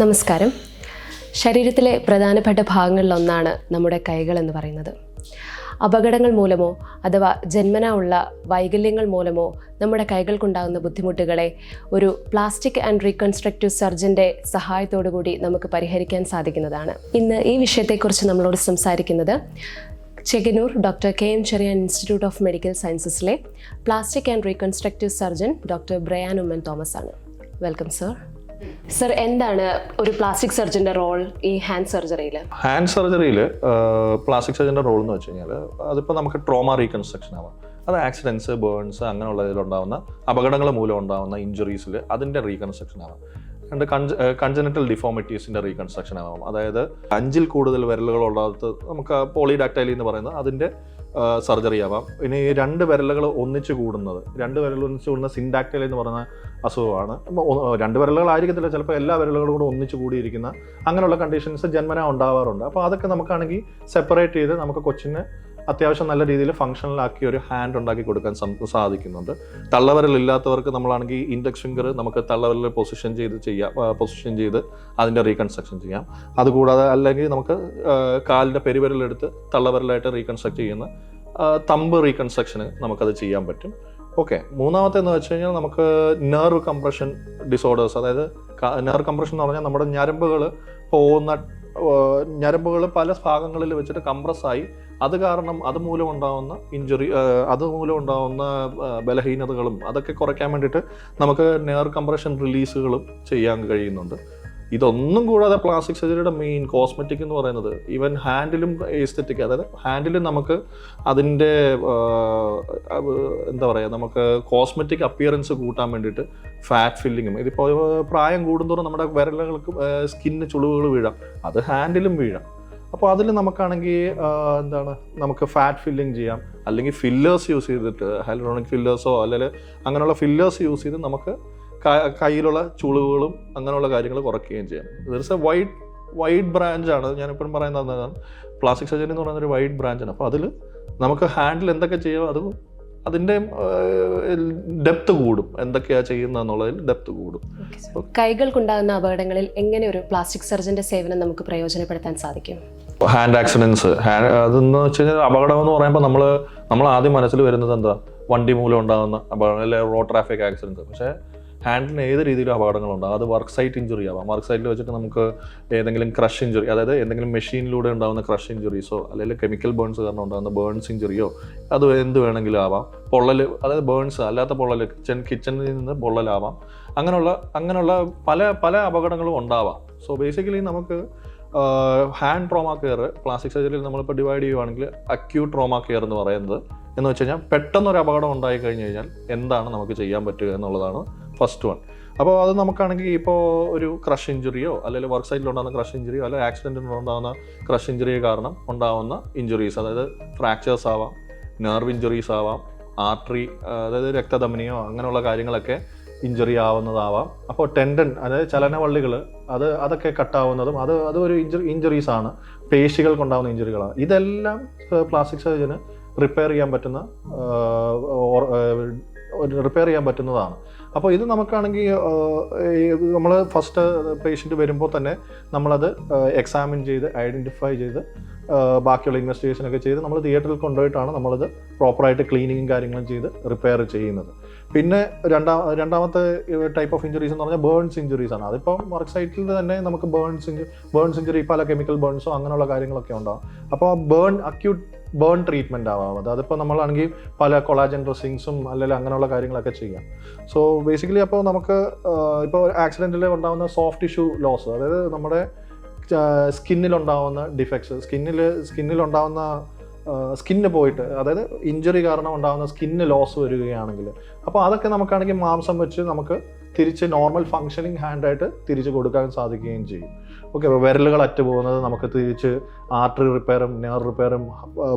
നമസ്കാരം. ശരീരത്തിലെ പ്രധാനപ്പെട്ട ഭാഗങ്ങളിലൊന്നാണ് നമ്മുടെ കൈകൾ എന്ന് പറയുന്നത്. അപകടങ്ങൾ മൂലമോ അഥവാ ജന്മനാ ഉള്ള വൈകല്യങ്ങൾ മൂലമോ നമ്മുടെ കൈകൾക്കുണ്ടാകുന്ന ബുദ്ധിമുട്ടുകളെ ഒരു പ്ലാസ്റ്റിക് ആൻഡ് റീകൺസ്ട്രക്റ്റീവ് സർജന്റെ കൂടി നമുക്ക് പരിഹരിക്കാൻ സാധിക്കുന്നതാണ്. ഇന്ന് ഈ വിഷയത്തെക്കുറിച്ച് നമ്മളോട് സംസാരിക്കുന്നത് ചെകനൂർ doctor K M Cherian institute of medical സയൻസസിലെ plastic and reconstructive surgeon doctor Brian Oommen Thomas ആണ് വെൽക്കം സർ. സർ എന്താണ് ഒരു പ്ലാസ്റ്റിക് സർജന്റെ റോൾ ഈ ഹാൻഡ് സർജറിയിൽ ഹാൻഡ് സർജറിയിൽ പ്ലാസ്റ്റിക് സർജന്റെ റോൾ എന്ന് വെച്ച് കഴിഞ്ഞാൽ അതിപ്പോൾ നമുക്ക് ട്രോമ റീകൺസ്ട്രക്ഷൻ ആവാം. അത് ആക്സിഡൻസ് ബേൺസ് അങ്ങനെയുള്ളതിലുണ്ടാവുന്ന അപകടങ്ങൾ മൂലം ഉണ്ടാവുന്ന ഇഞ്ചുറീസിൽ അതിന്റെ റീകൺസ്ട്രക്ഷൻ ആവാം. രണ്ട് കൺജ കൺജനറ്റൽ ഡിഫോമിറ്റീസിന്റെ റീകൺസ്ട്രക്ഷൻ ആവാം. അതായത് അഞ്ചിൽ കൂടുതൽ വിരലുകൾ ഉള്ളത് നമുക്ക് പോളിഡാക്ടൈലി എന്ന് പറയുന്നത് അതിന്റെ സർജറി ആവാം. ഇനി രണ്ട് വിരലുകൾ ഒന്നിച്ച് കൂടുന്നത് രണ്ട് വിരലുകൾ ഒന്നിച്ച് കൂടുന്ന സിൻഡാക്ടൈലി എന്ന് പറയുന്ന അസുഖമാണ്. രണ്ട് വിരലുകളായിരിക്കത്തില്ല. ചിലപ്പോൾ എല്ലാ വിരലുകളും കൂടെ ഒന്നിച്ചു കൂടിയിരിക്കുന്ന അങ്ങനെയുള്ള കണ്ടീഷൻസ് ജന്മന ഉണ്ടാവാറുണ്ട്. അപ്പോൾ അതൊക്കെ നമുക്കാണെങ്കിൽ സെപ്പറേറ്റ് ചെയ്ത് നമുക്ക് കൊച്ചിന് അത്യാവശ്യം നല്ല രീതിയിൽ ഫംഗ്ഷനിലാക്കി ഒരു ഹാൻഡ് ഉണ്ടാക്കി കൊടുക്കാൻ സാധിക്കുന്നുണ്ട്. തള്ളവരലില്ലാത്തവർക്ക് നമ്മളാണെങ്കിൽ ഇൻഡക്സ് ഫിംഗർ നമുക്ക് തള്ളവരൽ പൊസിഷൻ ചെയ്ത് ചെയ്യാം. പൊസിഷൻ ചെയ്ത് അതിന്റെ റീകൺസ്ട്രക്ഷൻ ചെയ്യാം. അതുകൂടാതെ അല്ലെങ്കിൽ നമുക്ക് കാലിന്റെ പെരുവിരലെടുത്ത് തള്ളവരലായിട്ട് റീകൺസ്ട്രക്ട് ചെയ്യുന്ന തമ്പ് റീകൺസ്ട്രക്ഷന് നമുക്കത് ചെയ്യാൻ പറ്റും. ഓക്കെ മൂന്നാമത്തെ എന്ന് വെച്ച് കഴിഞ്ഞാൽ നമുക്ക് നെർവ് കംപ്രഷൻ ഡിസോർഡേഴ്സ് അതായത് നെർവ് കംപ്രഷൻ എന്ന് പറഞ്ഞാൽ നമ്മുടെ ഞരമ്പുകൾ പോകുന്ന ഞരമ്പുകൾ പല ഭാഗങ്ങളിൽ വെച്ചിട്ട് കംപ്രസ്സായി അത് കാരണം അതുമൂലം ഉണ്ടാവുന്ന ഇഞ്ചുറി അത് മൂലം ഉണ്ടാവുന്ന ബലഹീനതകളും അതൊക്കെ കുറയ്ക്കാൻ വേണ്ടിയിട്ട് നമുക്ക് നെയർ കംപ്രഷൻ റിലീസുകളും ചെയ്യാൻ കഴിയുന്നുണ്ട്. ഇതൊന്നും കൂടാതെ പ്ലാസ്റ്റിക് സർജറിയുടെ മെയിൻ കോസ്മെറ്റിക് എന്ന് പറയുന്നത് ഈവൻ ഹാൻഡിലും എസ്തെറ്റിക് അതായത് ഹാൻഡിലും നമുക്ക് അതിന്റെ എന്താ പറയുക നമുക്ക് കോസ്മെറ്റിക് അപ്പിയറൻസ് കൂട്ടാൻ വേണ്ടിയിട്ട് ഫാറ്റ് ഫില്ലിങ്ങും ഇതിപ്പോൾ പ്രായം കൂടുന്തോറും നമ്മുടെ വിരലുകൾക്ക് സ്കിന്നിന് ചുളിവുകൾ വീഴാം അത് ഹാൻഡിലും വീഴാം. അപ്പോൾ അതിൽ നമുക്കാണെങ്കിൽ എന്താണ് നമുക്ക് ഫാറ്റ് ഫില്ലിങ് ചെയ്യാം അല്ലെങ്കിൽ ഫില്ലേഴ്സ് യൂസ് ചെയ്തിട്ട് ഹൈലറോണിക് ഫില്ലേഴ്സോ അല്ലെങ്കിൽ അങ്ങനെയുള്ള ഫില്ലേഴ്സ് യൂസ് ചെയ്ത് നമുക്ക് കയ്യിലുള്ള ചുളിവുകളും അങ്ങനെയുള്ള കാര്യങ്ങൾ കുറയ്ക്കുകയും ചെയ്യാം. ദർസ് എ വൈഡ് വൈഡ് ബ്രാഞ്ചാണ് ഞാൻ എപ്പോഴും പറയുന്നത് പ്ലാസ്റ്റിക് സർജറി എന്ന് പറയുന്ന ഒരു വൈഡ് ബ്രാഞ്ചാണ് അപ്പോൾ അതിൽ നമുക്ക് ഹാൻഡിൽ എന്തൊക്കെ ചെയ്യാം അത് അതിന്റെ ഡെപ്ത് കൂടും. എന്തൊക്കെയാ ചെയ്യുന്നതെന്നുള്ളതിൽ ഡെപ്ത് കൂടും. കൈകൾക്കുണ്ടാകുന്ന അപകടങ്ങളിൽ എങ്ങനെ ഒരു പ്ലാസ്റ്റിക് സർജന്റെ സേവനം നമുക്ക് പ്രയോജനപ്പെടുത്താൻ സാധിക്കും? ഹാൻഡ് ആക്സിഡൻസ് ഹാൻഡ് അതെന്ന് വെച്ച് കഴിഞ്ഞാൽ അപകടം എന്ന് പറയുമ്പോൾ നമ്മൾ നമ്മൾ ആദ്യം മനസ്സിൽ വരുന്നത് എന്താ? വണ്ടി മൂലം ഉണ്ടാകുന്ന അപകടം അല്ലെങ്കിൽ റോഡ് ട്രാഫിക് ആക്സിഡൻസ് പക്ഷേ ഹാൻഡിന് ഏത് രീതിയിലും അപകടങ്ങളുണ്ടാകും അത് വർക്ക് സൈറ്റ് ഇഞ്ചുറി ആവാം. വർക്ക് സൈറ്റിൽ വെച്ചിട്ട് നമുക്ക് ഏതെങ്കിലും ക്രഷ് ഇഞ്ചുറി അതായത് എന്തെങ്കിലും മെഷീനിലൂടെ ഉണ്ടാകുന്ന ക്രഷ് ഇഞ്ചുറീസോ അല്ലെങ്കിൽ കെമിക്കൽ ബേൺസ് കാരണം ഉണ്ടാകുന്ന ബേൺസ് ഇഞ്ചുറിയോ അത് എന്ത് വേണമെങ്കിലും ആവാം. പൊള്ളൽ അതായത് ബേൺസ് അല്ലാത്ത പൊള്ളൽ കിച്ചൺ കിച്ചണിൽ നിന്ന് പൊള്ളലാവാം. അങ്ങനെയുള്ള അങ്ങനെയുള്ള പല പല അപകടങ്ങളും ഉണ്ടാവാം. സോ ബേസിക്കലി നമുക്ക് ഹാൻഡ് ട്രോമ കെയർ പ്ലാസ്റ്റിക് സർജറിയിൽ നമ്മളിപ്പോൾ ഡിവൈഡ് ചെയ്യുവാണെങ്കിൽ അക്യൂട്ട് ട്രോമ കെയർ എന്ന് പറയുന്നത് എന്ന് വെച്ച് കഴിഞ്ഞാൽ പെട്ടെന്നൊരു അപകടം ഉണ്ടായി കഴിഞ്ഞു കഴിഞ്ഞാൽ എന്താണ് നമുക്ക് ചെയ്യാൻ പറ്റുക എന്നുള്ളതാണ് ഫസ്റ്റ് വൺ അപ്പോൾ അത് നമുക്കാണെങ്കിൽ ഇപ്പോൾ ഒരു ക്രഷ് ഇഞ്ചുറിയോ അല്ലെങ്കിൽ വർക്ക് സൈറ്റിൽ ഉണ്ടാകുന്ന ക്രഷ് ഇഞ്ചുറിയോ അല്ലെങ്കിൽ ആക്സിഡന്റിൽ ഉണ്ടാകുന്ന ക്രഷ് ഇഞ്ചുറി കാരണം ഉണ്ടാകുന്ന ഇഞ്ചുറീസ് അതായത് ഫ്രാക്ചേഴ്സ് ആവാം നെർവ് ഇഞ്ചുറീസ് ആവാം ആർട്ടറി അതായത് രക്തധമനിയോ അങ്ങനെയുള്ള കാര്യങ്ങളൊക്കെ ഇഞ്ചുറി ആവുന്നതാവാം. അപ്പോൾ ടെൻഡൻ അതായത് ചലനവള്ളികൾ അത് അതൊക്കെ കട്ടാവുന്നതും അത് അത് ഒരു ഇഞ്ചുറി ഇഞ്ചുറീസ് ആണ്. പേശികൾക്കുണ്ടാകുന്ന ഇഞ്ചുറികളാണ് ഇതെല്ലാം പ്ലാസ്റ്റിക് സർജന് റിപ്പയർ ചെയ്യാൻ പറ്റുന്ന റിപ്പയർ ചെയ്യാൻ പറ്റുന്നതാണ്. അപ്പോൾ ഇത് നമുക്കാണെങ്കിൽ നമ്മൾ ഫസ്റ്റ് പേഷ്യന്റ് വരുമ്പോൾ തന്നെ നമ്മളത് എക്സാമിൻ ചെയ്ത് ഐഡന്റിഫൈ ചെയ്ത് ബാക്കിയുള്ള ഇൻവെസ്റ്റിഗേഷൻ ഒക്കെ ചെയ്ത് നമ്മൾ തിയേറ്ററിൽ കൊണ്ടുപോയിട്ടാണ് നമ്മളത് പ്രോപ്പറായിട്ട് ക്ലീനിങ്ങും കാര്യങ്ങളും ചെയ്ത് റിപ്പയർ ചെയ്യുന്നത്. പിന്നെ രണ്ടാം രണ്ടാമത്തെ ടൈപ്പ് ഓഫ് ഇഞ്ചുറീസ് എന്ന് പറഞ്ഞാൽ ബേൺസ് ഇഞ്ചുറീസ് ആണ്. അതിപ്പം വർക്ക് സൈറ്റിൽ തന്നെ നമുക്ക് ബേൺസ് ഇഞ്ചു ബേൺസ് ഇഞ്ചുറി പല കെമിക്കൽ ബേൺസോ അങ്ങനെയുള്ള കാര്യങ്ങളൊക്കെ ഉണ്ടാകും അപ്പോൾ ബേൺ അക്യൂട്ട് ബേൺ ട്രീറ്റ്മെന്റ് ആവാം. അത് അതിപ്പോൾ നമ്മളാണെങ്കിൽ പല കൊളാജൻ ഡ്രസ്സിങ്സും അല്ലെങ്കിൽ അങ്ങനെയുള്ള കാര്യങ്ങളൊക്കെ ചെയ്യാം. സോ ബേസിക്കലി അപ്പോൾ നമുക്ക് ഇപ്പോൾ ആക്സിഡന്റിൽ ഉണ്ടാകുന്ന സോഫ്റ്റ് ടിഷ്യൂ ലോസ് അതായത് നമ്മുടെ സ്കിന്നിലുണ്ടാവുന്ന ഡിഫക്ട്സ് സ്കിന്നിൽ സ്കിന്നിലുണ്ടാവുന്ന സ്കിന്ന് പോയിട്ട് അതായത് ഇഞ്ചുറി കാരണം ഉണ്ടാകുന്ന സ്കിന്ന് ലോസ് വരികയാണെങ്കിൽ അപ്പോൾ അതൊക്കെ നമുക്കാണെങ്കിൽ മാംസം വെച്ച് നമുക്ക് തിരിച്ച് നോർമൽ ഫങ്ഷനിങ് ഹാൻഡായിട്ട് തിരിച്ച് കൊടുക്കാൻ സാധിക്കുകയും ചെയ്യും. ഓക്കെ വിരലുകൾ അറ്റ് പോകുന്നത് നമുക്ക് തിരിച്ച് ആർട്ടറി റിപ്പയറും നെയർ റിപ്പയറും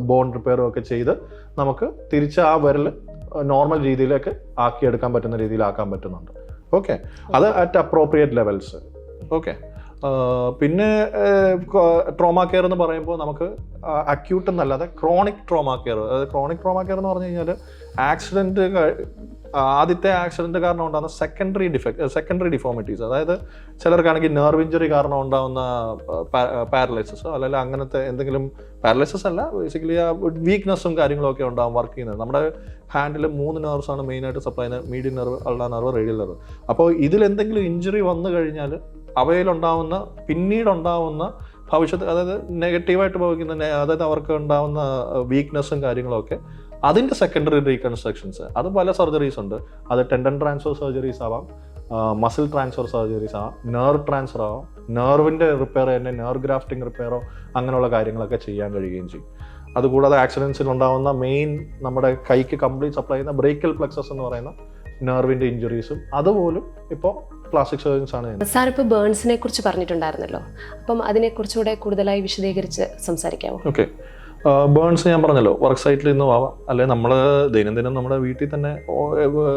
ബോൺ റിപ്പയറും ഒക്കെ ചെയ്ത് നമുക്ക് തിരിച്ച് ആ വിരൽ നോർമൽ രീതിയിലേക്ക് ആക്കിയെടുക്കാൻ പറ്റുന്ന രീതിയിലാക്കാൻ പറ്റുന്നുണ്ട്. ഓക്കെ അത് അറ്റ് അപ്രോപ്രിയേറ്റ് ലെവൽസ് ഓക്കെ പിന്നെ ട്രോമ കെയർ എന്ന് പറയുമ്പോൾ നമുക്ക് അക്യൂട്ട് എന്നല്ലാതെ ക്രോണിക് ട്രോമ കെയർ അതായത് ക്രോണിക് ട്രോമ കെയർ എന്ന് പറഞ്ഞു കഴിഞ്ഞാൽ ആക്സിഡന്റ് ആദ്യത്തെ ആക്സിഡന്റ് കാരണം ഉണ്ടാകുന്ന സെക്കൻഡറി ഡിഫക്ട് സെക്കൻഡറി ഡിഫോമിറ്റീസ് അതായത് ചിലർക്കാണെങ്കിൽ നെർവ് ഇഞ്ചറി കാരണം ഉണ്ടാകുന്ന പാരലൈസസ് അല്ലെങ്കിൽ അങ്ങനത്തെ എന്തെങ്കിലും പാരലൈസിസ് അല്ല ബേസിക്കലി ആ വീക്ക്നെസ്സും കാര്യങ്ങളും ഒക്കെ ഉണ്ടാകും വർക്ക് ചെയ്യുന്നത്. നമ്മുടെ ഹാൻഡിൽ മൂന്ന് നെർവ്സ് ആണ് മെയിനായിട്ട് സപ്ലൈ ചെയ്യുന്നത്. മീഡിയം നെർവ് അള്ള നെർവ് റേഡിയൽ നെർവ് അപ്പോൾ ഇതിൽ എന്തെങ്കിലും ഇഞ്ചുറി വന്നു കഴിഞ്ഞാൽ അവയിലുണ്ടാവുന്ന പിന്നീടുണ്ടാവുന്ന ഭവിഷ്യത്ത് അതായത് നെഗറ്റീവായിട്ട് ഭവിക്കുന്ന അതായത് അവർക്ക് ഉണ്ടാവുന്ന വീക്ക്നെസ്സും കാര്യങ്ങളൊക്കെ അതിന്റെ സെക്കൻഡറി റീകൺസ്ട്രക്ഷൻസ് അത് പല സർജറീസ് ഉണ്ട്. അത് ടെൻഡൻ ട്രാൻസ്ഫർ സർജറീസ് ആവാം മസിൽ ട്രാൻസ്ഫർ സർജറീസ് ആവാം നെർവ് ട്രാൻസ്ഫർ ആവാം നെർവിന്റെ റിപ്പയർ തന്നെ നെർവ് ഗ്രാഫ്റ്റിംഗ് റിപ്പയറോ അങ്ങനെയുള്ള കാര്യങ്ങളൊക്കെ ചെയ്യാൻ കഴിയുകയും ചെയ്യും. അതുകൂടാതെ ആക്സിഡൻസിൽ ഉണ്ടാകുന്ന മെയിൻ നമ്മുടെ കൈക്ക് കംപ്ലീറ്റ് സപ്ലൈ ചെയ്യുന്ന ബ്രേക്കൽ പ്ലക്സസ് എന്ന് പറയുന്ന നെർവിന്റെ ഇഞ്ചുറീസും അതുപോലും ഇപ്പോൾ പ്ലാസ്റ്റിക് സർജൻസ് ആണ് സാർ ഇപ്പോൾ ബേൺസിനെ കുറിച്ച് പറഞ്ഞിട്ടുണ്ടായിരുന്നല്ലോ. അപ്പം അതിനെക്കുറിച്ചുകൂടെ കൂടുതലായി വിശദീകരിച്ച് സംസാരിക്കാമോ ഓക്കെ ബേൺസ് ഞാൻ പറഞ്ഞല്ലോ വർക്ക് സൈറ്റിൽ നിന്നും ആവാം അല്ലെ നമ്മൾ ദൈനംദിനം നമ്മുടെ വീട്ടിൽ തന്നെ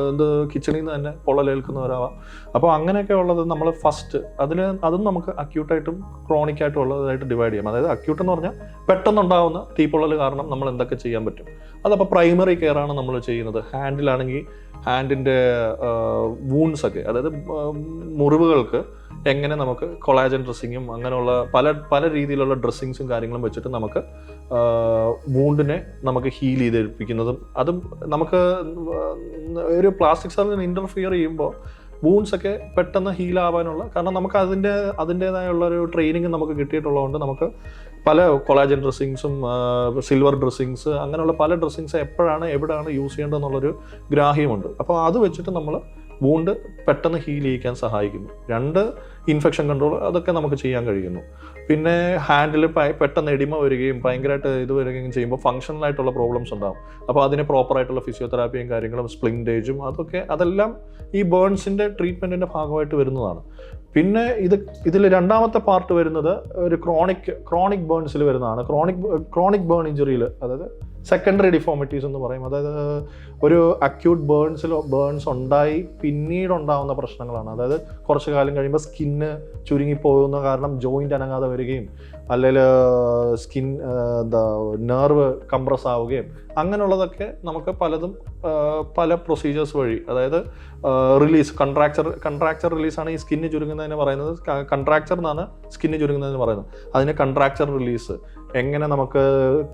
എന്ത് കിച്ചണിൽ നിന്ന് തന്നെ പൊള്ളലേൽക്കുന്നവരാവാം. അപ്പോൾ അങ്ങനെയൊക്കെ ഉള്ളത് നമ്മൾ ഫസ്റ്റ് അതിൽ അതും നമുക്ക് അക്യൂട്ടായിട്ടും ക്രോണിക് ആയിട്ടും ഉള്ളതായിട്ട് ഡിവൈഡ് ചെയ്യാം. അതായത് അക്യൂട്ട് എന്ന് പറഞ്ഞാൽ പെട്ടെന്നുണ്ടാവുന്ന തീപ്പൊള്ളൽ കാരണം നമ്മൾ എന്തൊക്കെ ചെയ്യാൻ പറ്റും. അതപ്പോൾ പ്രൈമറി കെയർ ആണ് നമ്മൾ ചെയ്യുന്നത്. ഹാൻഡിലാണെങ്കിൽ ഹാൻഡിന്റെ വൂൺസ് ഒക്കെ അതായത് മുറിവുകൾക്ക് എങ്ങനെ നമുക്ക് കൊളാജൻ ഡ്രസ്സിങ്ങും അങ്ങനെയുള്ള പല പല രീതിയിലുള്ള ഡ്രസ്സിങ്സും കാര്യങ്ങളും വെച്ചിട്ട് നമുക്ക് വൂണ്ടിനെ നമുക്ക് ഹീൽ ചെയ്തെടുപ്പിക്കുന്നതും അതും നമുക്ക് ഒരു പ്ലാസ്റ്റിക് സർജൻ ഇന്റർഫിയർ ചെയ്യുമ്പോൾ വൂൺസ് ഒക്കെ പെട്ടെന്ന് ഹീലാവാനുള്ള കാരണം നമുക്ക് അതിന്റെ അതിന്റേതായുള്ള ഒരു ട്രെയിനിങ് നമുക്ക് കിട്ടിയിട്ടുള്ളതുകൊണ്ട് നമുക്ക് പല കൊളാജൻ ഡ്രസ്സിങ്സും സിൽവർ ഡ്രസ്സിങ്സ് അങ്ങനെയുള്ള പല ഡ്രസ്സിങ്സ് എപ്പോഴാണ് എവിടെയാണ് യൂസ് ചെയ്യേണ്ടതെന്നുള്ളൊരു ഗ്രാഹ്യമുണ്ട്. അപ്പോൾ അത് വെച്ചിട്ട് നമ്മൾ വൂണ്ട് പെട്ടെന്ന് ഹീൽ ചെയ്യിക്കാൻ സഹായിക്കുന്നു. രണ്ട് ഇൻഫെക്ഷൻ കൺട്രോൾ അതൊക്കെ നമുക്ക് ചെയ്യാൻ കഴിയുന്നു. പിന്നെ ഹാൻഡിൽ പെട്ടെന്ന് എടിമ വരികയും ഭയങ്കരമായിട്ട് ഇത് വരികയും ചെയ്യുമ്പോൾ ഫങ്ഷണൽ ആയിട്ടുള്ള പ്രോബ്ലംസ് ഉണ്ടാകും അപ്പോൾ അതിന് പ്രോപ്പറായിട്ടുള്ള ഫിസിയോതെറാപ്പിയും കാര്യങ്ങളും സ്പ്ലിൻഡേജും അതൊക്കെ അതെല്ലാം ഈ ബേൺസിന്റെ ട്രീറ്റ്മെന്റിന്റെ ഭാഗമായിട്ട് വരുന്നതാണ്. പിന്നെ ഇത് ഇതിൽ രണ്ടാമത്തെ പാർട്ട് വരുന്നത് ഒരു ക്രോണിക് ക്രോണിക് ബേൺസിൽ വരുന്നതാണ്. ക്രോണിക് ക്രോണിക് ബേൺ ഇഞ്ചുറിയിൽ അതായത് സെക്കൻഡറി ഡിഫോമിറ്റീസ് എന്ന് പറയും. അതായത് ഒരു അക്യൂട്ട് ബേൺസിൽ ബേൺസ് ഉണ്ടായി പിന്നീട് ഉണ്ടാവുന്ന പ്രശ്നങ്ങളാണ്. അതായത് കുറച്ച് കാലം കഴിയുമ്പോൾ സ്കിന്ന് ചുരുങ്ങിപ്പോകുന്ന കാരണം ജോയിന്റ് അനങ്ങാതെ വരികയും അല്ലെങ്കിൽ സ്കിൻ എന്താ നെർവ് കംപ്രസ് ആവുകയും അങ്ങനെയുള്ളതൊക്കെ നമുക്ക് പലതും പല പ്രൊസീജിയേഴ്സ് വഴി അതായത് റിലീസ് കൺട്രാക്ചർ കൺട്രാക്ചർ റിലീസാണ് ഈ സ്കിന്ന് ചുരുങ്ങുന്നതിന് പറയുന്നത്. കൺട്രാക്ചർ എന്നാണ് സ്കിന്ന് ചുരുങ്ങുന്നതിന് പറയുന്നത്. അതിന് കൺട്രാക്ചർ റിലീസ് എങ്ങനെ നമുക്ക്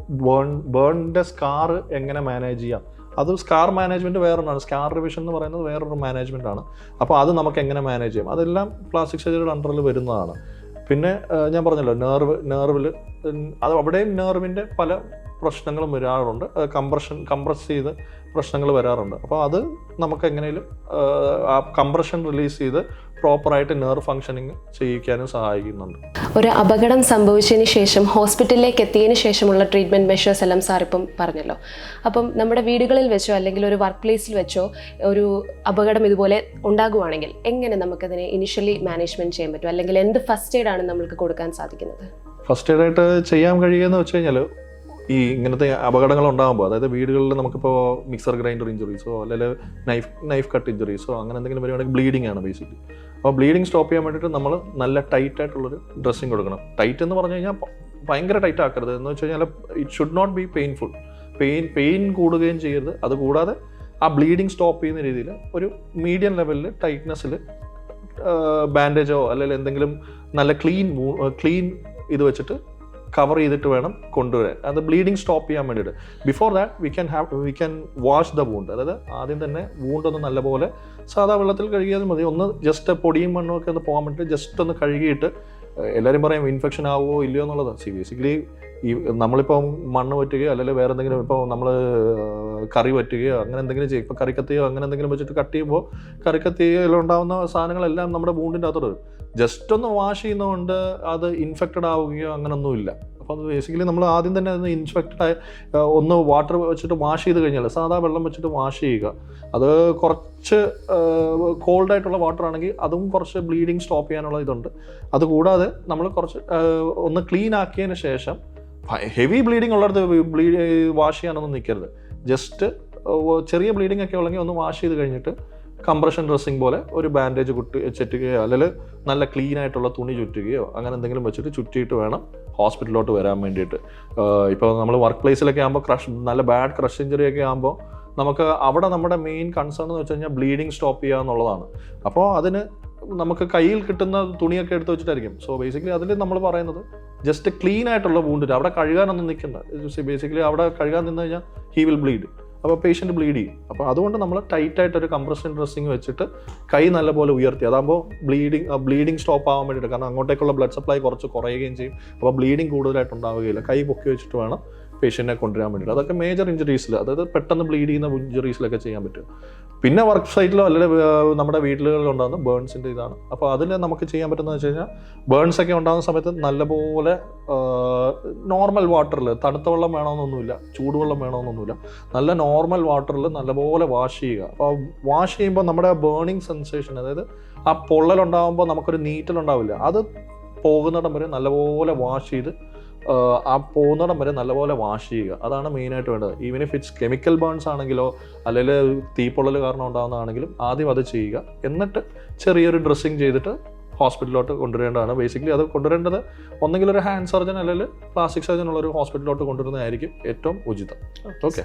ബേൺ ബേണിന്റെ സ്കാർ എങ്ങനെ മാനേജ് ചെയ്യാം. അത് സ്കാർ മാനേജ്മെന്റ് വേറൊന്നാണ്. സ്കാർ റിവിഷൻ എന്ന് പറയുന്നത് വേറൊരു മാനേജ്മെന്റ് ആണ്. അപ്പോൾ അത് നമുക്ക് എങ്ങനെ മാനേജ് ചെയ്യാം? അതെല്ലാം പ്ലാസ്റ്റിക് സർജറിയുടെ അണ്ടറിൽ വരുന്നതാണ്. പിന്നെ ഞാൻ പറഞ്ഞല്ലോ നെർവ് നെർവിൽ അത് അവിടെയും നെർവിന്റെ പല പ്രശ്നങ്ങളും വരാറുണ്ട്. കംപ്രഷൻ കംപ്രസ് ചെയ്ത് പ്രശ്നങ്ങൾ വരാറുണ്ട്. അപ്പോൾ അത് നമുക്ക് എങ്ങനെയും ആ കംപ്രഷൻ റിലീസ് ചെയ്ത് പ്രോപ്പറായിട്ട് നെർവ് ഫങ്ഷനിങ് ചെയ്യിക്കാനും സഹായിക്കുന്നുണ്ട്. ഒരു അപകടം സംഭവിച്ചതിന് ശേഷം ഹോസ്പിറ്റലിലേക്ക് എത്തിയതിന് ശേഷമുള്ള ട്രീറ്റ്മെന്റ് മെഷേഴ്സ് എല്ലാം സാർ ഇപ്പം പറഞ്ഞല്ലോ. അപ്പം നമ്മുടെ വീടുകളിൽ വെച്ചോ അല്ലെങ്കിൽ ഒരു വർക്ക് പ്ലേസിൽ വെച്ചോ ഒരു അപകടം ഇതുപോലെ ഉണ്ടാകുവാണെങ്കിൽ എങ്ങനെ നമുക്കതിനെ ഇനിഷ്യലി മാനേജ്മെന്റ് ചെയ്യാൻ പറ്റും? അല്ലെങ്കിൽ എന്ത് ഫസ്റ്റ് എയ്ഡ് ആണ് നമുക്ക് കൊടുക്കാൻ സാധിക്കുന്നത്? ഫസ്റ്റ് എയ്ഡ് ആയിട്ട് ചെയ്യാൻ കഴിയുമെന്ന് വെച്ച് കഴിഞ്ഞാൽ ഈ ഇങ്ങനത്തെ അപകടങ്ങൾ ഉണ്ടാകുമ്പോൾ അതായത് വീടുകളിൽ നമുക്കിപ്പോൾ മിക്സർ ഗ്രൈൻഡർ ഇഞ്ചുറീസോ അല്ലെങ്കിൽ നൈഫ് നൈഫ് കട്ട് ഇഞ്ചുറീസോ അങ്ങനെ എന്തെങ്കിലും വരുവാണെങ്കിൽ ബ്ലീഡിംഗ് ആണ് ബേസിക്കലി അപ്പോൾ ബ്ലീഡിംഗ് സ്റ്റോപ്പ് ചെയ്യാൻ വേണ്ടിയിട്ട് നമ്മൾ നല്ല ടൈറ്റ് ആയിട്ടുള്ളൊരു ഡ്രസ്സിങ് കൊടുക്കണം. ടൈറ്റ് എന്ന് പറഞ്ഞു കഴിഞ്ഞാൽ ഭയങ്കര ടൈറ്റ് ആക്കരുത്. എന്ന് വെച്ച് കഴിഞ്ഞാൽ it should not be painful pain pain കൂടുകയും ചെയ്യരുത്. അതുകൂടാതെ ആ ബ്ലീഡിംഗ് സ്റ്റോപ്പ് ചെയ്യുന്ന രീതിയിൽ ഒരു മീഡിയം ലെവലിൽ ടൈറ്റ്നെസ്സിൽ ബാൻഡേജോ അല്ലെങ്കിൽ എന്തെങ്കിലും നല്ല ക്ലീൻ ക്ലീൻ ഇത് വെച്ചിട്ട് കവർ ചെയ്തിട്ട് വേണം കൊണ്ടുവരാൻ. അത് ബ്ലീഡിങ് സ്റ്റോപ്പ് ചെയ്യാൻ വേണ്ടിയിട്ട്. Before that we can have we can wash the wound അതായത് ആദ്യം തന്നെ വൂണ്ട് ഒന്ന് നല്ലപോലെ സാധാ വെള്ളത്തിൽ കഴുകിയാൽ മതി. ഒന്ന് ജസ്റ്റ് പൊടിയും മണ്ണും ഒക്കെ ഒന്ന് പോകാൻ വേണ്ടിയിട്ട് ജസ്റ്റ് ഒന്ന് കഴുകിയിട്ട് എല്ലാവരും പറയും ഇൻഫെക്ഷൻ ആവുമോ ഇല്ലയോ എന്നുള്ളത്. സി ബേസിക്കലി ഈ നമ്മളിപ്പം മണ്ണ് പറ്റുകയോ അല്ലെങ്കിൽ വേറെ എന്തെങ്കിലും ഇപ്പോൾ നമ്മൾ കറി പറ്റുകയോ അങ്ങനെ എന്തെങ്കിലും ചെയ്യും. ഇപ്പോൾ കറിക്കത്തിയോ അങ്ങനെ എന്തെങ്കിലും വെച്ചിട്ട് കട്ട് ചെയ്യുമ്പോൾ കറിക്കത്തിയിലുണ്ടാകുന്ന സാധനങ്ങളെല്ലാം നമ്മുടെ വൂണ്ടിന്റെ അകത്തോട് ജസ്റ്റ് ഒന്ന് വാഷ് ചെയ്യുന്നതുകൊണ്ട് അത് ഇൻഫെക്റ്റഡ് ആവുകയോ അങ്ങനൊന്നുമില്ല. അപ്പോൾ അത് ബേസിക്കലി നമ്മൾ ആദ്യം തന്നെ അത് ഇൻഫെക്റ്റഡ് ആയ ഒന്ന് വാട്ടർ വെച്ചിട്ട് വാഷ് ചെയ്ത് കഴിഞ്ഞാൽ സാധാ വെള്ളം വെച്ചിട്ട് വാഷ് ചെയ്യുക. അത് കുറച്ച് കോൾഡ് ആയിട്ടുള്ള വാട്ടർ ആണെങ്കിൽ അതും കുറച്ച് ബ്ലീഡിങ് സ്റ്റോപ്പ് ചെയ്യാനുള്ള ഇതുണ്ട്. അതുകൂടാതെ നമ്മൾ കുറച്ച് ഒന്ന് ക്ലീൻ ആക്കിയതിന് ശേഷം ഹെവി ബ്ലീഡിങ് ഉള്ളിടത്ത് ബ്ലീഡ് വാഷ് ചെയ്യാനൊന്നും നിൽക്കരുത് ജസ്റ്റ് ചെറിയ ബ്ലീഡിംഗ് ഒക്കെ ഉള്ളെങ്കിൽ ഒന്ന് വാഷ് ചെയ്ത് കഴിഞ്ഞിട്ട് കംപ്രഷൻ ഡ്രസ്സിങ് പോലെ ഒരു ബാൻഡേജ് കുട്ടി ചുറ്റുകയോ അല്ലെങ്കിൽ നല്ല ക്ലീൻ ആയിട്ടുള്ള തുണി ചുറ്റുകയോ അങ്ങനെ എന്തെങ്കിലും വെച്ചിട്ട് ചുറ്റിയിട്ട് വേണം ഹോസ്പിറ്റലിലോട്ട് വരാൻ വേണ്ടിയിട്ട്. ഇപ്പോൾ നമ്മൾ വർക്ക് പ്ലേസിലൊക്കെ ആകുമ്പോൾ ക്രഷ് നല്ല ബാഡ് ക്രഷ് ഇഞ്ചറി ഒക്കെ ആകുമ്പോൾ നമുക്ക് അവിടെ നമ്മുടെ മെയിൻ കൺസേൺ എന്ന് വെച്ച് കഴിഞ്ഞാൽ ബ്ലീഡിങ് സ്റ്റോപ്പ് ചെയ്യുക എന്നുള്ളതാണ് അപ്പോൾ അതിന് നമുക്ക് കയ്യിൽ കിട്ടുന്ന തുണിയൊക്കെ എടുത്ത് വെച്ചിട്ടായിരിക്കും. സോ ബേസിക്കലി അതിൽ നമ്മൾ പറയുന്നത് ജസ്റ്റ് ക്ലീൻ ആയിട്ടുള്ള വൂണ്ടിട്ട് അവിടെ കഴുകാനൊന്നും നിൽക്കണ്ട. ബേസിക്കലി അവിടെ കഴുകാൻ നിന്ന് കഴിഞ്ഞാൽ ഹി വിൽ ബ്ലീഡ് അപ്പോൾ പേഷ്യന്റ് ബ്ലീഡ് ചെയ്യും. അപ്പോൾ അതുകൊണ്ട് നമ്മൾ ടൈറ്റ് ആയിട്ട് ഒരു കംപ്രഷൻ ഡ്രസ്സിങ് വെച്ചിട്ട് കൈ നല്ലപോലെ ഉയർത്തി. അതാകുമ്പോൾ ബ്ലീഡിങ് ബ്ലീഡിങ് സ്റ്റോപ്പ് ആവാൻ വേണ്ടിയിട്ട് കാരണം അങ്ങോട്ടേക്കുള്ള ബ്ലഡ് സപ്ലൈ കുറച്ച് കുറയുകയും ചെയ്യും. അപ്പോൾ ബ്ലീഡിങ് കൂടുതലായിട്ട് ഉണ്ടാവുകയില്ല. കൈ പൊക്കി വെച്ചിട്ട് വേണം പേഷ്യന്റിനെ കൊണ്ടുവരാൻ വേണ്ടിയിട്ട്. അതൊക്കെ മേജർ ഇഞ്ചുറീസിൽ അതായത് പെട്ടെന്ന് ബ്ലീഡ് ചെയ്യുന്ന ഇഞ്ചുറീസിലൊക്കെ ചെയ്യാൻ പറ്റും. പിന്നെ വർക്ക് സൈറ്റിലോ അല്ലെങ്കിൽ നമ്മുടെ വീട്ടിലുകളിൽ ഉണ്ടാകുന്ന ബേൺസിന്റെ ഇതാണ്. അപ്പോൾ അതിൽ നമുക്ക് ചെയ്യാൻ പറ്റുന്നത് വെച്ച് കഴിഞ്ഞാൽ ബേൺസ് ഒക്കെ ഉണ്ടാകുന്ന സമയത്ത് നല്ലപോലെ നോർമൽ വാട്ടറിൽ തണുത്ത വെള്ളം വേണമെന്നൊന്നുമില്ല ചൂടുവെള്ളം വേണമെന്നൊന്നുമില്ല നല്ല നോർമൽ വാട്ടറിൽ നല്ലപോലെ വാഷ് ചെയ്യുക. അപ്പോൾ വാഷ് ചെയ്യുമ്പോൾ നമ്മുടെ ബേണിംഗ് സെൻസേഷൻ അതായത് ആ പൊള്ളലുണ്ടാകുമ്പോൾ നമുക്കൊരു നീറ്റലുണ്ടാവില്ല. അത് പോകുന്നിടം വരെ നല്ലപോലെ വാഷ് ചെയ്ത് ആ പോകുന്നിടം വരെ നല്ലപോലെ വാഷ് ചെയ്യുക. അതാണ് മെയിനായിട്ട് വേണ്ടത്. Even if it's chemical burns ആണെങ്കിലോ അല്ലെങ്കിൽ തീപ്പൊള്ളൽ കാരണം ഉണ്ടാകുന്നതാണെങ്കിലും ആദ്യം അത് ചെയ്യുക. എന്നിട്ട് ചെറിയൊരു ഡ്രസ്സിങ് ചെയ്തിട്ട് ഹോസ്പിറ്റലിലോട്ട് കൊണ്ടുവരേണ്ടതാണ്. ബേസിക്കലി അത് കൊണ്ടുവരേണ്ടത് ഒന്നെങ്കിൽ ഒരു ഹാൻഡ് സർജൻ അല്ലെങ്കിൽ പ്ലാസ്റ്റിക് സർജൻ ഉള്ള ഒരു ഹോസ്പിറ്റലിലോട്ട് കൊണ്ടുവരുന്നതായിരിക്കും ഏറ്റവും ഉചിതം. ഓക്കെ